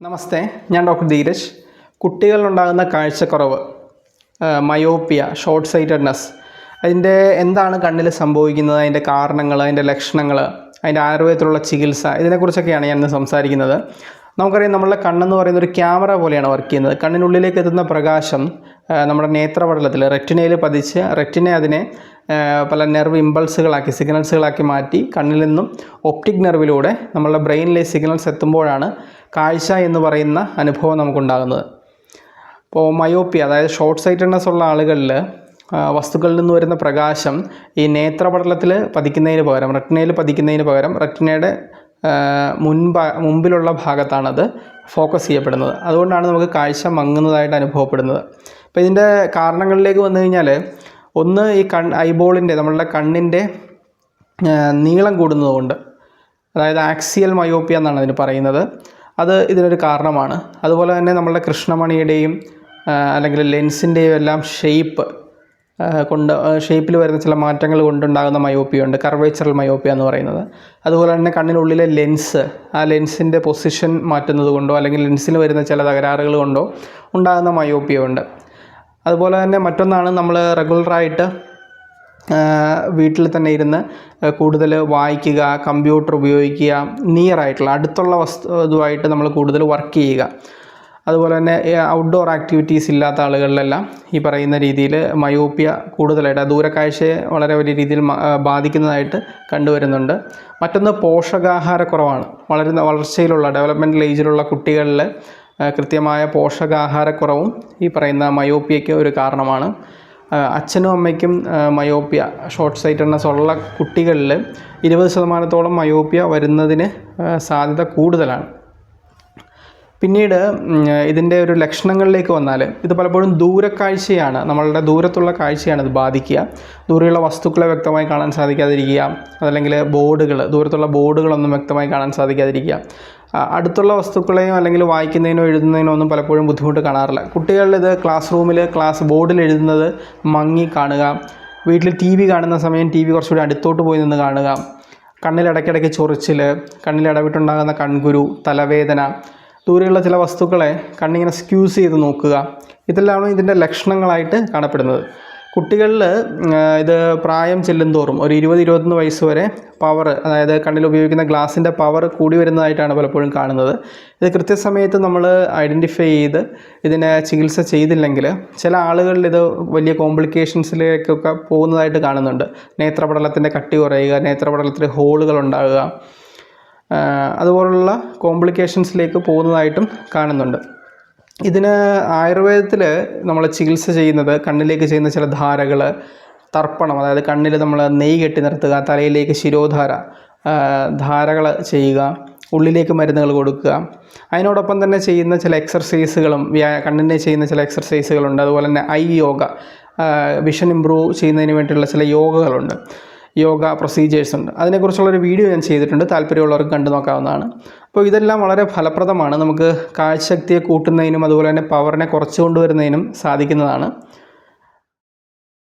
നമസ്തേ ഞാൻ ഡോക്ടർ ധീരജ്. കുട്ടികളിലുണ്ടാകുന്ന കാഴ്ചക്കുറവ് മയോപ്പിയ ഷോർട്ട് സൈറ്റഡ്നെസ് അതിന്റെ എന്താണ് കണ്ണിൽ സംഭവിക്കുന്നത് അതിന്റെ കാരണങ്ങൾ അതിന്റെ ലക്ഷണങ്ങൾ അതിന്റെ ആയുർവേദത്തിലുള്ള ചികിത്സ ഇതിനെക്കുറിച്ചൊക്കെയാണ് ഞാൻ ഇന്ന് സംസാരിക്കുന്നത്. നമുക്കറിയാം നമ്മളുടെ കണ്ണെന്ന് പറയുന്ന ഒരു ക്യാമറ പോലെയാണ് വർക്ക് ചെയ്യുന്നത്. കണ്ണിനുള്ളിലേക്ക് എത്തുന്ന പ്രകാശം നമ്മുടെ നേത്രപടലത്തിൽ റെറ്റിനയിൽ പതിച്ച് റെറ്റിനെ അതിനെ പല നെർവ് ഇമ്പൾസുകളാക്കി സിഗ്നൽസുകളാക്കി മാറ്റി കണ്ണിൽ നിന്നും ഒപ്റ്റിക് നെർവിലൂടെ നമ്മളുടെ ബ്രെയിനിലെ സിഗ്നൽസ് എത്തുമ്പോഴാണ് കാഴ്ച എന്ന് പറയുന്ന അനുഭവം നമുക്കുണ്ടാകുന്നത്. ഇപ്പോൾ മയോപ്പി അതായത് ഷോർട്ട് സൈറ്റഡ്നെസ് ഉള്ള ആളുകളിൽ വസ്തുക്കളിൽ നിന്ന് വരുന്ന പ്രകാശം ഈ നേത്രപടലത്തിൽ പതിക്കുന്നതിന് പകരം റെറ്റിനയിൽ പതിക്കുന്നതിന് പകരം റെറ്റിനയുടെ മുൻപ മുമ്പിലുള്ള ഭാഗത്താണത് ഫോക്കസ് ചെയ്യപ്പെടുന്നത്. അതുകൊണ്ടാണ് നമുക്ക് കാഴ്ച മങ്ങുന്നതായിട്ട് അനുഭവപ്പെടുന്നത്. അപ്പോൾ ഇതിന്റെ കാരണങ്ങളിലേക്ക് വന്നു കഴിഞ്ഞാൽ ഒന്ന് ഈ കൺ ഐബോളിന്റെ നമ്മളുടെ കണ്ണിന്റെ നീളം കൂടുന്നതുകൊണ്ട് അതായത് ആക്സിയൽ മയോപ്പിയ എന്നാണ് അതിന് പറയുന്നത്. അത് ഇതിനൊരു കാരണമാണ്. അതുപോലെ തന്നെ നമ്മളുടെ കൃഷ്ണമണിയുടെയും അല്ലെങ്കിൽ ലെൻസിന്റെയും എല്ലാം ഷേപ്പ് കൊണ്ട് ഷേപ്പിൽ വരുന്ന ചില മാറ്റങ്ങൾ കൊണ്ടുണ്ടാകുന്ന മയോപ്പിയ ഉണ്ട്. കർവേച്ചറൽ മയോപ്പിയ എന്ന് പറയുന്നത്. അതുപോലെ തന്നെ കണ്ണിനുള്ളിലെ ലെൻസ് ആ ലെൻസിന്റെ പൊസിഷൻ മാറ്റുന്നത് കൊണ്ടോ അല്ലെങ്കിൽ ലെൻസിൽ വരുന്ന ചില തകരാറുകൾ കൊണ്ടോ ഉണ്ടാകുന്ന മയോപ്പിയ ഉണ്ട്. അതുപോലെ തന്നെ മറ്റൊന്നാണ് നമ്മൾ റെഗുലറായിട്ട് വീട്ടിൽ തന്നെ ഇരുന്ന് കൂടുതൽ വായിക്കുക കമ്പ്യൂട്ടർ ഉപയോഗിക്കുക നിയർ ആയിട്ടുള്ള അടുത്തുള്ള വസ്തു ഇതുമായിട്ട് നമ്മൾ കൂടുതൽ വർക്ക് ചെയ്യുക. അതുപോലെ തന്നെ ഔട്ട്ഡോർ ആക്ടിവിറ്റീസ് ഇല്ലാത്ത ആളുകളിലെല്ലാം ഈ പറയുന്ന രീതിയിൽ മയോപ്പിയ കൂടുതലായിട്ട് ദൂരക്കാഴ്ചയെ വളരെ വലിയ രീതിയിൽ ബാധിക്കുന്നതായിട്ട് കണ്ടുവരുന്നുണ്ട്. മറ്റൊന്ന് പോഷകാഹാരക്കുറവാണ് വളരുന്ന വളർച്ചയിലുള്ള ഡെവലപ്മെന്റൽ ഏജിലുള്ള കുട്ടികളിൽ കൃത്യമായ പോഷകാഹാരക്കുറവും ഈ പറയുന്ന മയോപ്പിയയ്ക്ക് ഒരു കാരണമാണ്. അച്ഛനും അമ്മയ്ക്കും മയോപ്പിയ ഷോർട്ട് സൈറ്റഡ്നെസ് ഉള്ള കുട്ടികളിൽ ഇരുപത് ശതമാനത്തോളം മയോപ്പിയ വരുന്നതിന് സാധ്യത കൂടുതലാണ്. പിന്നീട് ഇതിന്റെ ഒരു ലക്ഷണങ്ങളിലേക്ക് വന്നാൽ ഇത് പലപ്പോഴും ദൂരക്കാഴ്ചയാണ് നമ്മളുടെ ദൂരത്തുള്ള കാഴ്ചയാണ് ഇത് ബാധിക്കുക. ദൂരെയുള്ള വസ്തുക്കളെ വ്യക്തമായി കാണാൻ സാധിക്കാതിരിക്കുക അതല്ലെങ്കിൽ ബോർഡുകൾ ദൂരത്തുള്ള ബോർഡുകളൊന്നും വ്യക്തമായി കാണാൻ സാധിക്കാതിരിക്കുക. അടുത്തുള്ള വസ്തുക്കളെയോ അല്ലെങ്കിൽ വായിക്കുന്നതിനോ എഴുതുന്നതിനോ ഒന്നും പലപ്പോഴും ബുദ്ധിമുട്ട് കാണാറില്ല. കുട്ടികളിത് ക്ലാസ് റൂമിൽ ക്ലാസ് ബോർഡിൽ എഴുതുന്നത് മങ്ങി കാണുക വീട്ടിൽ ടി വി കാണുന്ന സമയം ടി വി കുറച്ചുകൂടി അടുത്തോട്ട് പോയി നിന്ന് കാണുക കണ്ണിൽ ഇടയ്ക്കിടയ്ക്ക് ചൊറിച്ചിൽ കണ്ണിൽ ഇടവിട്ടുണ്ടാകുന്ന കൺകുരു തലവേദന ദൂരെയുള്ള ചില വസ്തുക്കളെ കണ്ണിങ്ങനെ സ്ക്യൂസ് ചെയ്ത് നോക്കുക. ഇതെല്ലാമാണ് ഇതിന്റെ ലക്ഷണങ്ങളായിട്ട് കാണപ്പെടുന്നത്. കുട്ടികളിൽ ഇത് പ്രായം ചെല്ലുന്തോറും ഒരു ഇരുപത് ഇരുപത്തൊന്ന് വയസ്സ് വരെ പവർ അതായത് കണ്ണിൽ ഉപയോഗിക്കുന്ന ഗ്ലാസിന്റെ പവർ കൂടി വരുന്നതായിട്ടാണ് പലപ്പോഴും കാണുന്നത്. ഇത് കൃത്യസമയത്ത് നമ്മൾ ഐഡന്റിഫൈ ചെയ്ത് ഇതിനെ ചികിത്സ ചെയ്തില്ലെങ്കിൽ ചില ആളുകളിൽ ഇത് വലിയ കോംപ്ലിക്കേഷൻസിലേക്കൊക്കെ പോകുന്നതായിട്ട് കാണുന്നുണ്ട്. നേത്രപടലത്തിന്റെ കട്ടി കുറയുക നേത്രപടലത്തിൽ ഹോളുകൾ ഉണ്ടാകുക അതുപോലുള്ള കോംപ്ലിക്കേഷൻസിലേക്ക് പോകുന്നതായിട്ടും കാണുന്നുണ്ട്. ഇതിന് ആയുർവേദത്തിൽ നമ്മൾ ചികിത്സ ചെയ്യുന്നത് കണ്ണിലേക്ക് ചെയ്യുന്ന ചില ധാരകൾ തർപ്പണം അതായത് കണ്ണിൽ നമ്മൾ നെയ്യ് കെട്ടി നിർത്തുക തലയിലേക്ക് ശിരോധാര ധാരകൾ ചെയ്യുക ഉള്ളിലേക്ക് മരുന്നുകൾ കൊടുക്കുക. അതിനോടൊപ്പം തന്നെ ചെയ്യുന്ന ചില എക്സർസൈസുകളും വ്യാ കണ്ണിന്റെ ചെയ്യുന്ന ചില എക്സർസൈസുകളുണ്ട്. അതുപോലെ തന്നെ ഐ യോഗ വിഷൻ ഇമ്പ്രൂവ് ചെയ്യുന്നതിന് വേണ്ടിയുള്ള ചില യോഗകളുണ്ട്. യോഗ പ്രൊസീജിയേഴ്സ് ഉണ്ട്. അതിനെക്കുറിച്ചുള്ളൊരു വീഡിയോ ഞാൻ ചെയ്തിട്ടുണ്ട്. താല്പര്യമുള്ളവർക്ക് കണ്ടു നോക്കാവുന്നതാണ്. അപ്പോൾ ഇതെല്ലാം വളരെ ഫലപ്രദമാണ്. നമുക്ക് കാഴ്ചശക്തിയെ കൂട്ടുന്നതിനും അതുപോലെ തന്നെ പവറിനെ കുറച്ചു കൊണ്ടുവരുന്നതിനും സാധിക്കുന്നതാണ്.